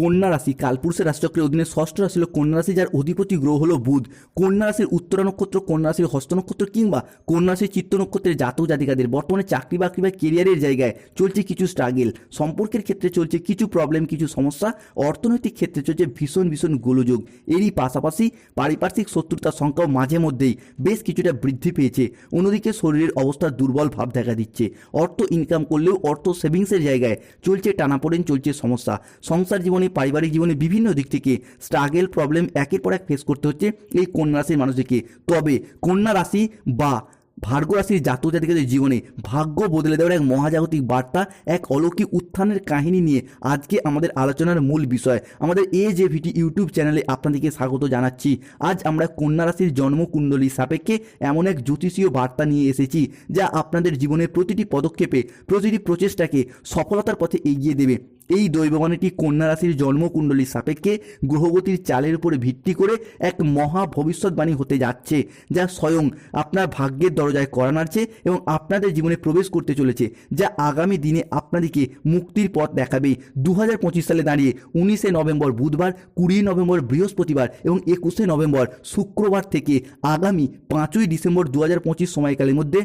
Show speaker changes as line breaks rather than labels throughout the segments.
কন্যা রাশি কালপুরুষের রাশিচক্রের অধীনে ষষ্ঠ রাশি হলো কন্যা রাশি যার অধিপতি গ্রহ হল বুধ। কন্যা রাশির উত্তরা নক্ষত্র কন্যা রাশির হস্ত নক্ষত্র কিংবা কন্যা রাশির চিত্ত নক্ষত্রের জাতক জাতিকাদের। বর্তমানে চাকরি বাকরি বা কেরিয়ারের জায়গায় চলছে কিছু স্ট্রাগেল সম্পর্কের ক্ষেত্রে চলছে কিছু প্রবলেম কিছু সমস্যা। অর্থনৈতিক ক্ষেত্রে চলছে ভীষণ ভীষণ গোলযোগ। এরই পাশাপাশি পারিপার্শ্বিক শত্রুতার সংখ্যাও মাঝে মধ্যেই বেশ কিছুটা বৃদ্ধি পেয়েছে। অন্যদিকে শরীরের অবস্থা দুর্বল ভাব দেখা দিচ্ছে। অর্থ ইনকাম করলেও অর্থ সেভিংসের জায়গায় চলছে টানাপোড়েন, চলছে সমস্যা। সংসার জীবনে পারিবারিক জীবনে বিভিন্ন দিক থেকে স্ট্রাগেল প্রবলেম একের পর এক ফেস করতে হচ্ছে এই কন্যা রাশির মানুষদেরকে। তবে কন্যা রাশি বা ভার্গ রাশির জাতক জাতিকাদের জীবনে ভাগ্য বদলে দেওয়ার এক মহাজাগতিক বার্তা, এক অলৌকিক উত্থানের কাহিনী নিয়ে আজকে আমাদের আলোচনার মূল বিষয়। আমাদের এ যে ভিটি ইউটিউব চ্যানেলে আপনাদেরকে স্বাগত জানাচ্ছি। আজ আমরা কন্যা রাশির জন্মকুণ্ডলী সাপেক্ষে এমন এক জ্যোতিষীয় বার্তা নিয়ে এসেছি, যা আপনাদের জীবনের প্রতিটি পদক্ষেপে, প্রতিটি প্রচেষ্টাকে সফলতার পথে এগিয়ে দেবে। এই দৈববাণীটি কন্যা রাশির জন্মকুণ্ডলীর সাপেক্ষে গ্রহগতির চালের উপরে ভিত্তি করে এক মহা ভবিষ্যৎবাণী হতে যাচ্ছে, যা স্বয়ং আপনার ভাগ্যের দরজায় করা নাড়ছে এবং আপনাদের জীবনে প্রবেশ করতে চলেছে, যা আগামী দিনে আপনাদেরকে মুক্তির পথ দেখাবে। দু হাজার পঁচিশ সালে দাঁড়িয়ে উনিশে নভেম্বর বুধবার, কুড়ি নভেম্বর বৃহস্পতিবার এবং একুশে নভেম্বর শুক্রবার থেকে আগামী পাঁচই ডিসেম্বর দু হাজার পঁচিশ সময়কালের মধ্যে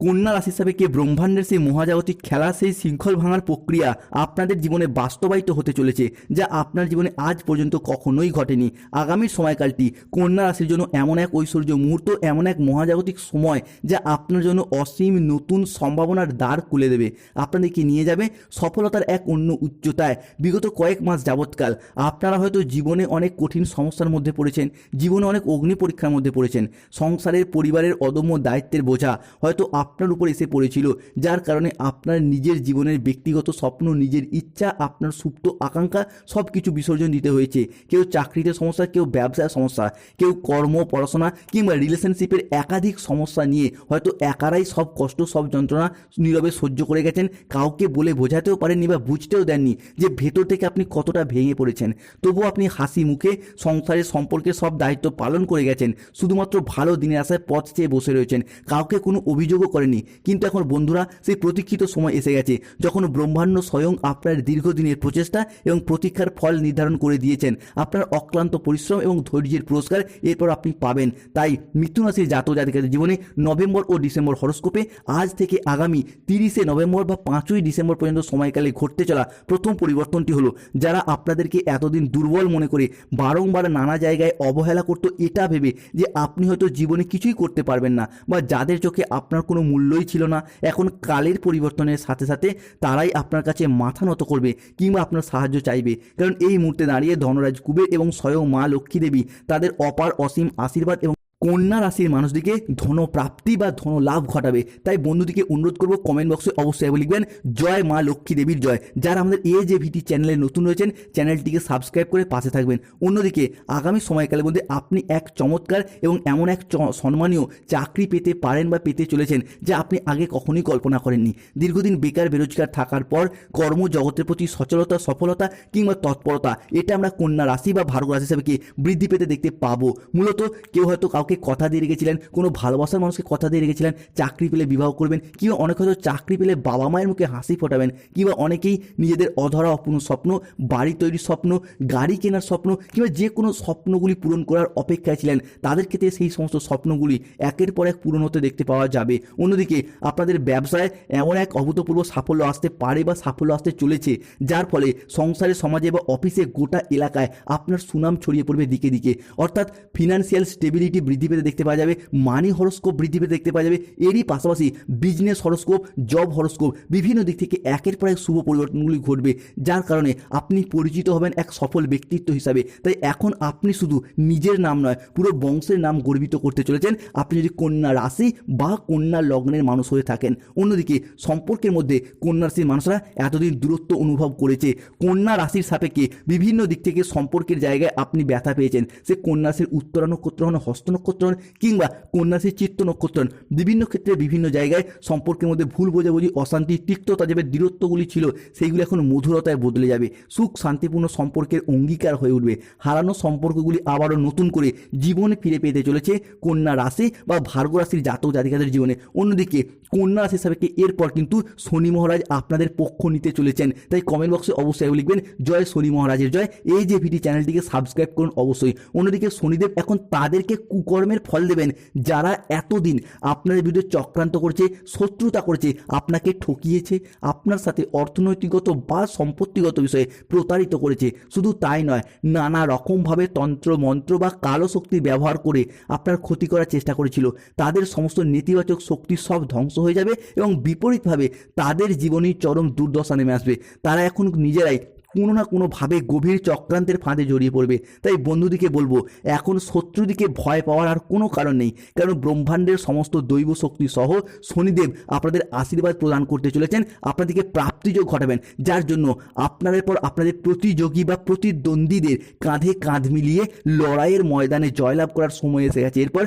কন্যা রাশি হিসাবে সাপেক্ষে ব্রহ্মাণ্ডের সেই মহাজাগতিক খেলা সেই শৃঙ্খল ভাঙার প্রক্রিয়া আপনাদের জীবনে বাস্তবায়িত হতে চলেছে, যা আপনার জীবনে আজ পর্যন্ত কখনোই ঘটেনি। আগামী সময়কালটি কন্যা রাশির জন্য এমন এক ঐশ্বর্য মুহূর্ত, এমন এক মহাজাগতিক সময়, যা আপনার জন্য অসীম নতুন সম্ভাবনার দ্বার খুলে দেবে। আপনাদেরকে নিয়ে যাবে সফলতার এক অন্য উচ্চতায়। বিগত কয়েক মাস যাবৎকাল আপনারা হয়তো জীবনে অনেক কঠিন সমস্যার মধ্যে পড়েছেন, জীবনে অনেক অগ্নি পরীক্ষার মধ্যে পড়েছেন। সংসারের, পরিবারের অদম্য দায়িত্বের বোঝা হয়তো আপনার উপর এসে পড়েছিল, যার কারণে আপনার নিজের জীবনের ব্যক্তিগত স্বপ্ন, নিজের ইচ্ছা, আপনার সুপ্ত আকাঙ্ক্ষা সব কিছু বিসর্জন দিতে হয়েছে। কেউ চাকরিতে সমস্যা, কেউ ব্যবসায় সমস্যা, কেউ কর্ম, পড়াশোনা কিংবা রিলেশনশিপের একাধিক সমস্যা নিয়ে হয়তো একারাই সব কষ্ট, সব যন্ত্রণা নীরবে সহ্য করে গেছেন। কাউকে বলে বোঝাতেও পারেননি বা বুঝতেও দেননি যে ভেতর থেকে আপনি কতটা ভেঙে পড়েছেন। তবুও আপনি হাসি মুখে সংসারের সম্পর্কে সব দায়িত্ব পালন করে গেছেন। শুধুমাত্র ভালো দিনের আশায় পথ চেয়ে বসে রয়েছেন। কাউকে কোনো অভিযোগও করেনি। কিন্তু এখন বন্ধুরা, সেই প্রতীক্ষিত সময় এসে গেছে, যখন ব্রহ্মাণ্ড স্বয়ং আপনার দীর্ঘদিনের প্রচেষ্টা এবং প্রতীক্ষার ফল নির্ধারণ করে দিয়েছেন। আপনার অক্লান্ত পরিশ্রম এবং ধৈর্যের পুরস্কার এরপর আপনি পাবেন। তাই মিথুন রাশির জাতক জাতিকাদের জীবনে নভেম্বর ও ডিসেম্বর হরস্কোপে আজ থেকে আগামী তিরিশে নভেম্বর বা পাঁচই ডিসেম্বর পর্যন্ত সময়কালে ঘটতে চলা প্রথম পরিবর্তনটি হলো, যারা আপনাদেরকে এতদিন দুর্বল মনে করে বারংবার নানা জায়গায় অবহেলা করতো, এটা ভেবে যে আপনি হয়তো জীবনে কিছুই করতে পারবেন না বা যাদের চোখে আপনার কোনো মূল্যই ছিল না। এখন কালের পরিবর্তনের সাথে সাথে তারাই আপনার কাছে মাথা নত করবে কিংবা আপনার সাহায্য চাইবে। কারণ এই মুহূর্তে দাঁড়িয়ে ধনরাজ কুবের এবং স্বয়ং মা লক্ষ্মী দেবী তাদের অপার অসীম আশীর্বাদ এবং কন্যা রাশির মানুষদিকে ধন প্রাপ্তি বা ধন লাভ ঘটাবে। তাই বন্ধুদিকে অনুরোধ করব কমেন্ট বক্সে অবশ্যই লিখবেন, জয় মা লক্ষ্মী দেবীর জয়। যারা আমাদের এ যে ভিটি চ্যানেলে নতুন রয়েছেন চ্যানেলটিকে সাবস্ক্রাইব করে পাশে থাকবেন। অন্যদিকে, আগামী সময়কালের মধ্যে আপনি এক চমৎকার এবং এমন এক সম্মানীয় চাকরি পেতে পারেন বা পেতে চলেছেন, যা আপনি আগে কখনোই কল্পনা করেননি। দীর্ঘদিন বেকার, বেরোজগার থাকার পর কর্মজগতের প্রতি সচলতা, সফলতা কিংবা তৎপরতা, এটা আমরা কন্যা রাশি বা ভার্গ রাশি হিসাবে বৃদ্ধি পেতে দেখতে পাবো। মূলত কেউ হয়তো কাউকে কথা দিয়ে রেখেছিলেন, কোনো ভালোবাসার মানুষকে কথা দিয়ে রেখেছিলেন, চাকরি পেলে বিবাহ করবেন, কিংবা অনেক হয়তো চাকরি পেলে বাবা মায়ের মুখে হাসি ফোটাবেন, কিংবা অনেকেই নিজেদের অধরা অপূর্ণ স্বপ্ন, বাড়ি তৈরির স্বপ্ন, গাড়ি কেনার স্বপ্ন, কিংবা যে কোনো স্বপ্নগুলি পূরণ করার অপেক্ষায় ছিলেন। তাদের ক্ষেত্রে সেই সমস্ত স্বপ্নগুলি একের পর এক পূরণ হতে দেখতে পাওয়া যাবে। অন্যদিকে আপনাদের ব্যবসায় এমন এক অভূতপূর্ব সাফল্য আসতে পারে বা সাফল্য আসতে চলেছে, যার ফলে সংসারে, সমাজে বা অফিসে গোটা এলাকায় আপনার সুনাম ছড়িয়ে পড়বে দিকে দিকে। অর্থাৎ ফিনান্সিয়াল স্টেবিলিটি বৃদ্ধি পেতে দেখতে পাওয়া যাবে মানি হরস্কোপ বৃদ্ধি পেতে দেখতে পাওয়া যাবে, এরই পাশাপাশি বিজনেস হরস্কোপ জব হরস্কোপ বিভিন্ন দিক থেকে একের পর এক শুভ পরিবর্তনগুলি ঘটবে, যার কারণে আপনি পরিচিত হবেন এক সফল ব্যক্তিত্ব হিসাবে। তাই এখন আপনি শুধু নিজের নাম নয়, পুরো বংশের নাম গর্বিত করতে চলেছেন। আপনি যদি কন্যা রাশি বা কন্যা লগ্নের মানুষ হয়ে থাকেন, অন্যদিকে সম্পর্কের মধ্যে কন্যা রাশির মানুষরা এতদিন দূরত্ব অনুভব করেছে। কন্যা রাশির সাপেক্ষে বিভিন্ন দিক থেকে সম্পর্কের জায়গায় আপনি ব্যথা পেয়েছেন। সে কন্যা রাশির উত্তরা নক্ষত্র হন হস্ত নক্ষত্র কিংবা কন্যা রাশির চিত্ত নক্ষত্রণ বিভিন্ন ক্ষেত্রে বিভিন্ন জায়গায় সম্পর্কের মধ্যে ভুল বোঝাবুঝি, অশান্তি, তিক্ততা যাবে দূরত্বগুলি ছিল সেইগুলি এখন মধুরতায় বদলে যাবে। সুখ, শান্তিপূর্ণ সম্পর্কের অঙ্গীকার হয়ে উঠবে। হারানো সম্পর্কগুলি আবারও নতুন করে জীবনে ফিরে পেতে চলেছে কন্যা রাশি বা ভার্গ রাশির জাতক জাতিকাদের জীবনে। অন্যদিকে, কন্যা রাশি সাপেক্ষে এরপর কিন্তু শনি মহারাজ আপনাদের পক্ষ নিতে চলেছেন। তাই কমেন্ট বক্সে অবশ্যই লিখবেন, জয় শনি মহারাজের জয়। এই যে ভিডি চ্যানেলটিকে সাবস্ক্রাইব করুন অবশ্যই। অন্যদিকে শনিদেব এখন তাদেরকে কুকর্মের ফল দেবেন। যারা এতদিন আপনাদের বিরুদ্ধে চক্রান্ত করেছে, শত্রুতা করেছে, আপনাকে ঠকিয়েছে, আপনার সাথে অর্থনৈতিকগত বা সম্পত্তিগত বিষয়ে প্রতারিত করেছে, শুধু তাই নয়, নানা রকমভাবে তন্ত্র, মন্ত্র বা কালো শক্তি ব্যবহার করে আপনার ক্ষতি করার চেষ্টা করেছিল। তাদের সমস্ত নেতিবাচক শক্তি সব ধ্বংস হয়ে যাবে এবং বিপরীতভাবে তাদের জীবনী চরম দুর্দশা নেমে আসবে। তারা এখন নিজেরাই কোনো না কোনোভাবে গভীর চক্রান্তের ফাঁদে জড়িয়ে পড়বে। তাই বন্ধুদিকে বলব, এখন শত্রুদিকে ভয় পাওয়ার আর কোনো কারণ নেই। কারণ ব্রহ্মাণ্ডের সমস্ত দৈব শক্তি সহ শনিদেব আপনাদের আশীর্বাদ প্রদান করতে চলেছেন, আপনাদেরকে প্রাপ্তিযোগ ঘটাবেন। যার জন্য আপনাদের পর আপনাদের প্রতিযোগী বা প্রতিদ্বন্দ্বীদের কাঁধে কাঁধ মিলিয়ে লড়াইয়ের ময়দানে জয়লাভ করার সময় এসে গেছে। এরপর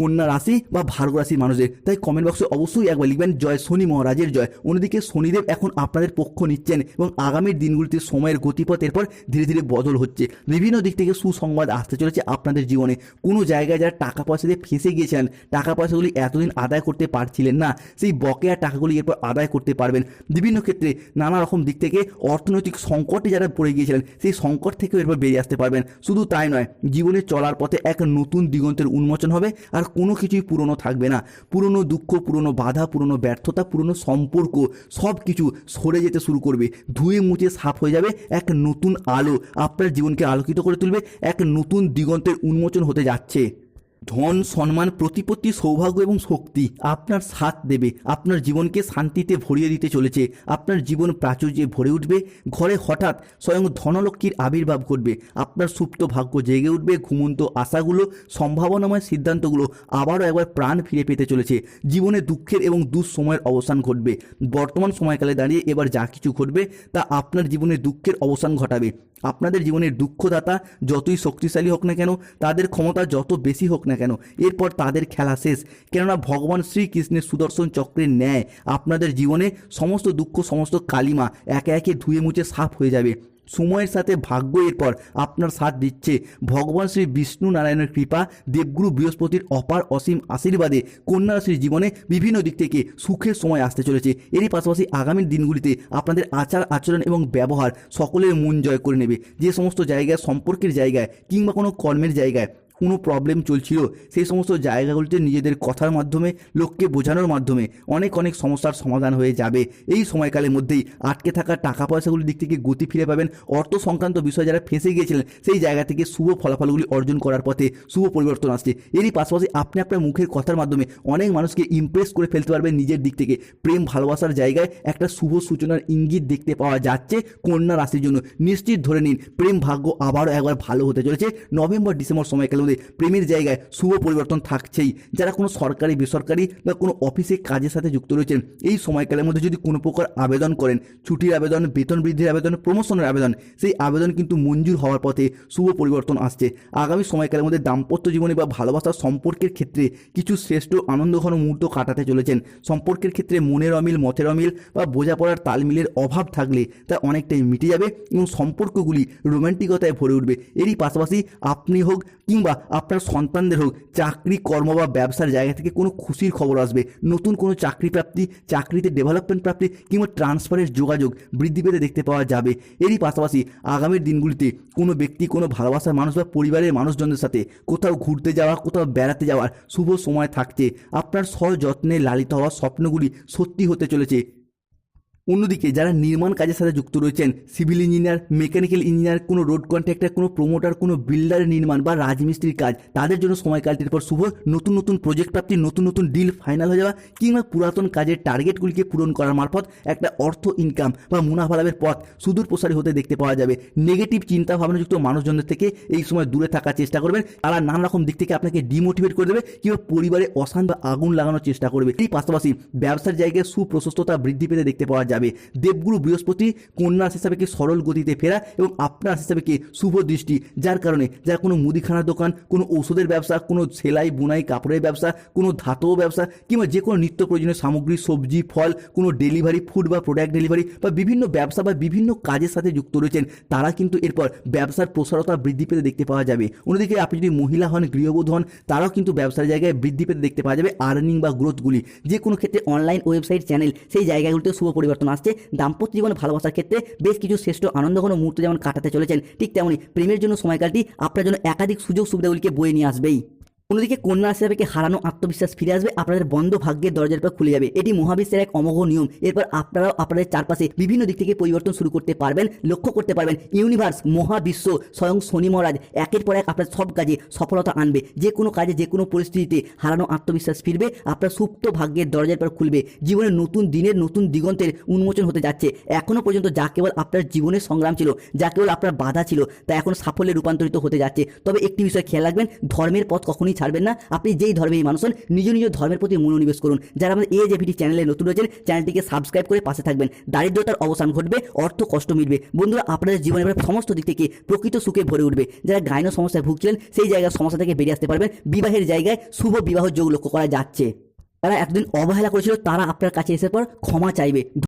কন্যা রাশি বা ভার্গ রাশির মানুষদের। তাই কমেন্ট বক্সে অবশ্যই একবার লিখবেন, জয় শনি মহারাজের জয়। অন্যদিকে শনিদেব এখন আপনাদের পক্ষ নিচ্ছেন এবং আগামীর দিনগুলিতে সময়ের গতিপথ এরপর ধীরে ধীরে বদল হচ্ছে। বিভিন্ন দিক থেকে সুসংবাদ আসতে চলেছে আপনাদের জীবনে। কোনো জায়গায় যারা টাকা পয়সা দিয়ে ফেঁসে গিয়েছেন, টাকা পয়সাগুলি এতদিন আদায় করতে পারছিলেন না, সেই বকেয়া টাকাগুলি এরপর আদায় করতে পারবেন। বিভিন্ন ক্ষেত্রে নানা রকম দিক থেকে অর্থনৈতিক সংকটে যারা পড়ে গিয়েছিলেন, সেই সংকট থেকেও এরপর বেরিয়ে আসতে পারবেন। শুধু তাই নয়, জীবনে চলার পথে এক নতুন দিগন্তের উন্মোচন হবে, আর কোনো কিছুই পুরনো থাকবে না। পুরনো দুঃখ, পুরনো বাধা, পুরনো ব্যর্থতা, পুরনো সম্পর্ক, সব কিছু সরে যেতে শুরু করবে। ধুয়ে মুছে সাফ হয়ে যাবে এক নতুন আলো। আপনার জীবনকে আলোকিত করে তুলবে, এক নতুন দিগন্তের উন্মোচন হতে যাচ্ছে। ধন, সম্মান, প্রতিপত্তি, সৌভাগ্য এবং শক্তি আপনার সাথ দেবে। আপনার জীবনকে শান্তিতে ভরিয়ে দিতে চলেছে। আপনার জীবন প্রাচুর্যে ভরে উঠবে। ঘরে হঠাৎ স্বয়ং ধনলক্ষ্মীর আবির্ভাব ঘটবে। আপনার সুপ্ত ভাগ্য জেগে উঠবে। ঘুমন্ত আশাগুলো, সম্ভাবনাময় সিদ্ধান্তগুলো আবারও একবার প্রাণ ফিরে পেতে চলেছে। জীবনে দুঃখের এবং দুঃসময়ের অবসান ঘটবে। বর্তমান সময়কালে দাঁড়িয়ে এবার যা কিছু ঘটবে তা আপনার জীবনে দুঃখের অবসান ঘটাবে। আপনাদের জীবনের দুঃখদাতা যতই শক্তিশালী হোক না কেন, তাদের ক্ষমতা যত বেশি হোক না কেন? এরপর তাদের খেলা শেষ। কেননা ভগবান শ্রীকৃষ্ণের সুদর্শন চক্রের ন্যায় আপনাদের জীবনে সমস্ত দুঃখ, সমস্ত কালিমা একে একে ধুয়ে মুছে সাফ হয়ে যাবে। সময়ের সাথে ভাগ্য এরপর আপনার সাথ দিচ্ছে। ভগবান শ্রী বিষ্ণু নারায়ণের কৃপা দেবগুরু বৃহস্পতির অপার অসীম আশীর্বাদে কন্যা রাশির জীবনে বিভিন্ন দিক থেকে সুখের সময় আসতে চলেছে। এরই পাশাপাশি আগামী দিনগুলিতে আপনাদের আচার, আচরণ এবং ব্যবহার সকলের মন জয় করে নেবে। যে সমস্ত জায়গায়, সম্পর্কের জায়গায় কিংবা কোনো কর্মের জায়গায় কোনো প্রবলেম চলছিল, সেই সমস্ত জায়গাগুলিতে নিজেদের কথার মাধ্যমে, লোককে বোঝানোর মাধ্যমে অনেক অনেক সমস্যার সমাধান হয়ে যাবে। এই সময়কালের মধ্যেই আটকে থাকা টাকা পয়সাগুলির দিক থেকে গতি ফিরে পাবেন অর্থ সংক্রান্ত বিষয় যারা ফেঁসে গিয়েছিলেন, সেই জায়গা থেকে শুভ ফলাফলগুলি অর্জন করার পথে শুভ পরিবর্তন আসছে। এরই পাশাপাশি আপনি আপনার মুখের কথার মাধ্যমে অনেক মানুষকে ইমপ্রেস করে ফেলতে পারবেন নিজের দিক থেকে। প্রেম, ভালোবাসার জায়গায় একটা শুভ সূচনার ইঙ্গিত দেখতে পাওয়া যাচ্ছে কন্যা রাশির জন্য। নিশ্চিত ধরে নিন, প্রেম ভাগ্য আবারও একবার ভালো হতে চলেছে। নভেম্বর, ডিসেম্বর সময়কালের মধ্যে প্রেমের জায়গায় শুভ পরিবর্তন থাকছেই। যারা কোনো সরকারি, বেসরকারি বা কোনো অফিসে কাজের সাথে যুক্ত রয়েছেন, এই সময়কালের মধ্যে যদি কোনো প্রকার আবেদন করেন, ছুটির আবেদন, বেতন বৃদ্ধির আবেদন প্রমোশনের আবেদন, সেই আবেদন কিন্তু মঞ্জুর হওয়ার পথে শুভ পরিবর্তন আসছে। আগামী সময়কালের মধ্যে দাম্পত্য জীবনে বা ভালোবাসার সম্পর্কের ক্ষেত্রে কিছু শ্রেষ্ঠ আনন্দঘন মুহূর্ত কাটাতে চলেছেন। সম্পর্কের ক্ষেত্রে মনের অমিল, মতের অমিল বা বোঝাপড়ার তালমিলের অভাব থাকলে তা অনেকটাই মিটে যাবে এবং সম্পর্কগুলি রোম্যান্টিকতায় ভরে উঠবে। এরই পাশাপাশি আপনি হোক কিংবা আপনার সন্তানদের হোক, চাকরি, কর্ম বা ব্যবসার জায়গা থেকে কোনো খুশির খবর আসবে। নতুন কোনো চাকরি প্রাপ্তি, চাকরিতে ডেভেলপমেন্ট প্রাপ্তি কিংবা ট্রান্সফারের যোগাযোগ বৃদ্ধি পেতে দেখতে পাওয়া যাবে। এরই পাশাপাশি আগামীর দিনগুলিতে কোনো ব্যক্তি, কোনো ভালোবাসার মানুষ বা পরিবারের মানুষজনদের সাথে কোথাও ঘুরতে যাওয়া, কোথাও বেড়াতে যাওয়ার শুভ সময় থাকছে আপনার সযত্নে লালিত হওয়া স্বপ্নগুলি সত্যি হতে চলেছে। অন্যদিকে যারা নির্মাণ কাজের সাথে যুক্ত রয়েছেন, সিভিল ইঞ্জিনিয়ার, মেকানিক্যাল ইঞ্জিনিয়ার, কোনো রোড কন্ট্রাক্টর, কোনো প্রমোটার, কোনো বিল্ডার নির্মাণ বা রাজমিস্ত্রির কাজ, তাদের জন্য সময়কালটির পর শুভ, নতুন নতুন প্রজেক্ট প্রাপ্তি, নতুন নতুন ডিল ফাইনাল হয়ে যাওয়া কিংবা পুরাতন কাজের টার্গেটগুলিকে পূরণ করার মারফত একটা অর্থ ইনকাম বা মুনাফা লাভের পথ সুদূর প্রসারী হতে দেখতে পাওয়া যাবে। নেগেটিভ চিন্তা ভাবনাযুক্ত মানুষজনদের থেকে এই সময় দূরে থাকার চেষ্টা করবেন। তারা নানা রকম দিক থেকে আপনাকে ডিমোটিভেট করে দেবে কিংবা পরিবারে অশান্ত বা আগুন লাগানোর চেষ্টা করবে। এই পাশাপাশি ব্যবসার জায়গায় সুপ্রশস্ততা বৃদ্ধি পেতে দেখতে পাওয়া যাবে। যাবে। দেবগুরু বৃহস্পতি কন্যা হিসাবে কি সরল গতিতে ফেরা এবং আপনার হিসাবে কি শুভ দৃষ্টি, যার কারণে যারা কোনো মুদিখানার দোকান, কোনো ওষুধের ব্যবসা, কোনো সেলাই, বুনাই, কাপড়ের ব্যবসা, কোনো ধাতব ব্যবসা কিংবা যে কোনো নিত্য প্রয়োজনীয় সামগ্রী, সবজি, ফল, কোনো ডেলিভারি, ফুড বা প্রোডাক্ট ডেলিভারি বা বিভিন্ন ব্যবসা বা বিভিন্ন কাজের সাথে যুক্ত রয়েছেন, তারা কিন্তু এরপর ব্যবসার প্রসারতা বৃদ্ধি পেতে দেখতে পাওয়া যাবে। অন্যদিকে আপনি যদি মহিলা হন, গৃহবধূ হন, তারাও কিন্তু ব্যবসার জায়গায় বৃদ্ধি পেতে দেখতে পাওয়া যাবে আর্নিং বা গ্রোথগুলি যে কোনো ক্ষেত্রে অনলাইন ওয়েবসাইট চ্যানেল সেই জায়গাগুলিতে শুভ পরিবর্তন আসছে দাম্পত্য জীবনে ভালোবাসার ক্ষেত্রে বেশ কিছু শ্রেষ্ঠ আনন্দঘন মুহূর্ত যেমন কাটাতে চলেছেন, ঠিক তেমনি প্রেমের জন্য সময়কালটি আপনার জন্য একাধিক সুযোগ সুবিধাগুলিকে বয়ে নিয়ে আসবেই। অন্যদিকে কন্যা রাশি হিসাবে হারানো আত্মবিশ্বাস ফিরে আসবে, আপনাদের বন্ধ ভাগ্যের দরজার পর খুলে যাবে। এটি মহাবিশ্বের এক অমোঘ নিয়ম। এরপর আপনারাও আপনাদের চারপাশে বিভিন্ন দিক থেকে পরিবর্তন শুরু করতে পারবেন, লক্ষ্য করতে পারবেন। ইউনিভার্স, মহাবিশ্ব, স্বয়ং শনি মহারাজ, একের পর এক আপনার সব কাজে সফলতা আনবে। যে কোনো কাজে, যে কোনো পরিস্থিতিতে হারানো আত্মবিশ্বাস ফিরবে, আপনার সুপ্ত ভাগ্যের দরজার পর খুলবে। জীবনের নতুন দিনের, নতুন দিগন্তের উন্মোচন হতে যাচ্ছে। এখনও পর্যন্ত যা কেবল আপনার জীবনের সংগ্রাম ছিল, যা কেবল আপনার বাধা ছিল, তা এখন সাফল্যে রূপান্তরিত হতে যাচ্ছে। তবে একটি বিষয় খেয়াল রাখবেন, ধর্মের পথ কখনোই ছাড়বেন না। আপনি যেই ধর্মেই মানুষ হন, নিজ নিজ ধর্মের প্রতি মনোনিবেশ করুন। যারা আমাদের এ জেভিটি চ্যানেলে নতুন রয়েছেন, চ্যানেলটিকে সাবস্ক্রাইব করে পাশে থাকবেন। দারিদ্রতার অবসান ঘটবে, অর্থ কষ্ট মিটবে। বন্ধুরা, আপনাদের জীবনে সমস্ত দিক থেকে প্রকৃত সুখে ভরে উঠবে। যারা গাইন সমস্যায় ভুগছিলেন, সেই জায়গার সমস্যা থেকে বেরিয়ে আসতে পারবেন। বিবাহের জায়গায় শুভ বিবাহ যোগ লক্ষ্য করা যাচ্ছে। তারা একদিন অবহেলা করেছিল, তারা আপনার কাছে এসে পর ক্ষমা চাইবে।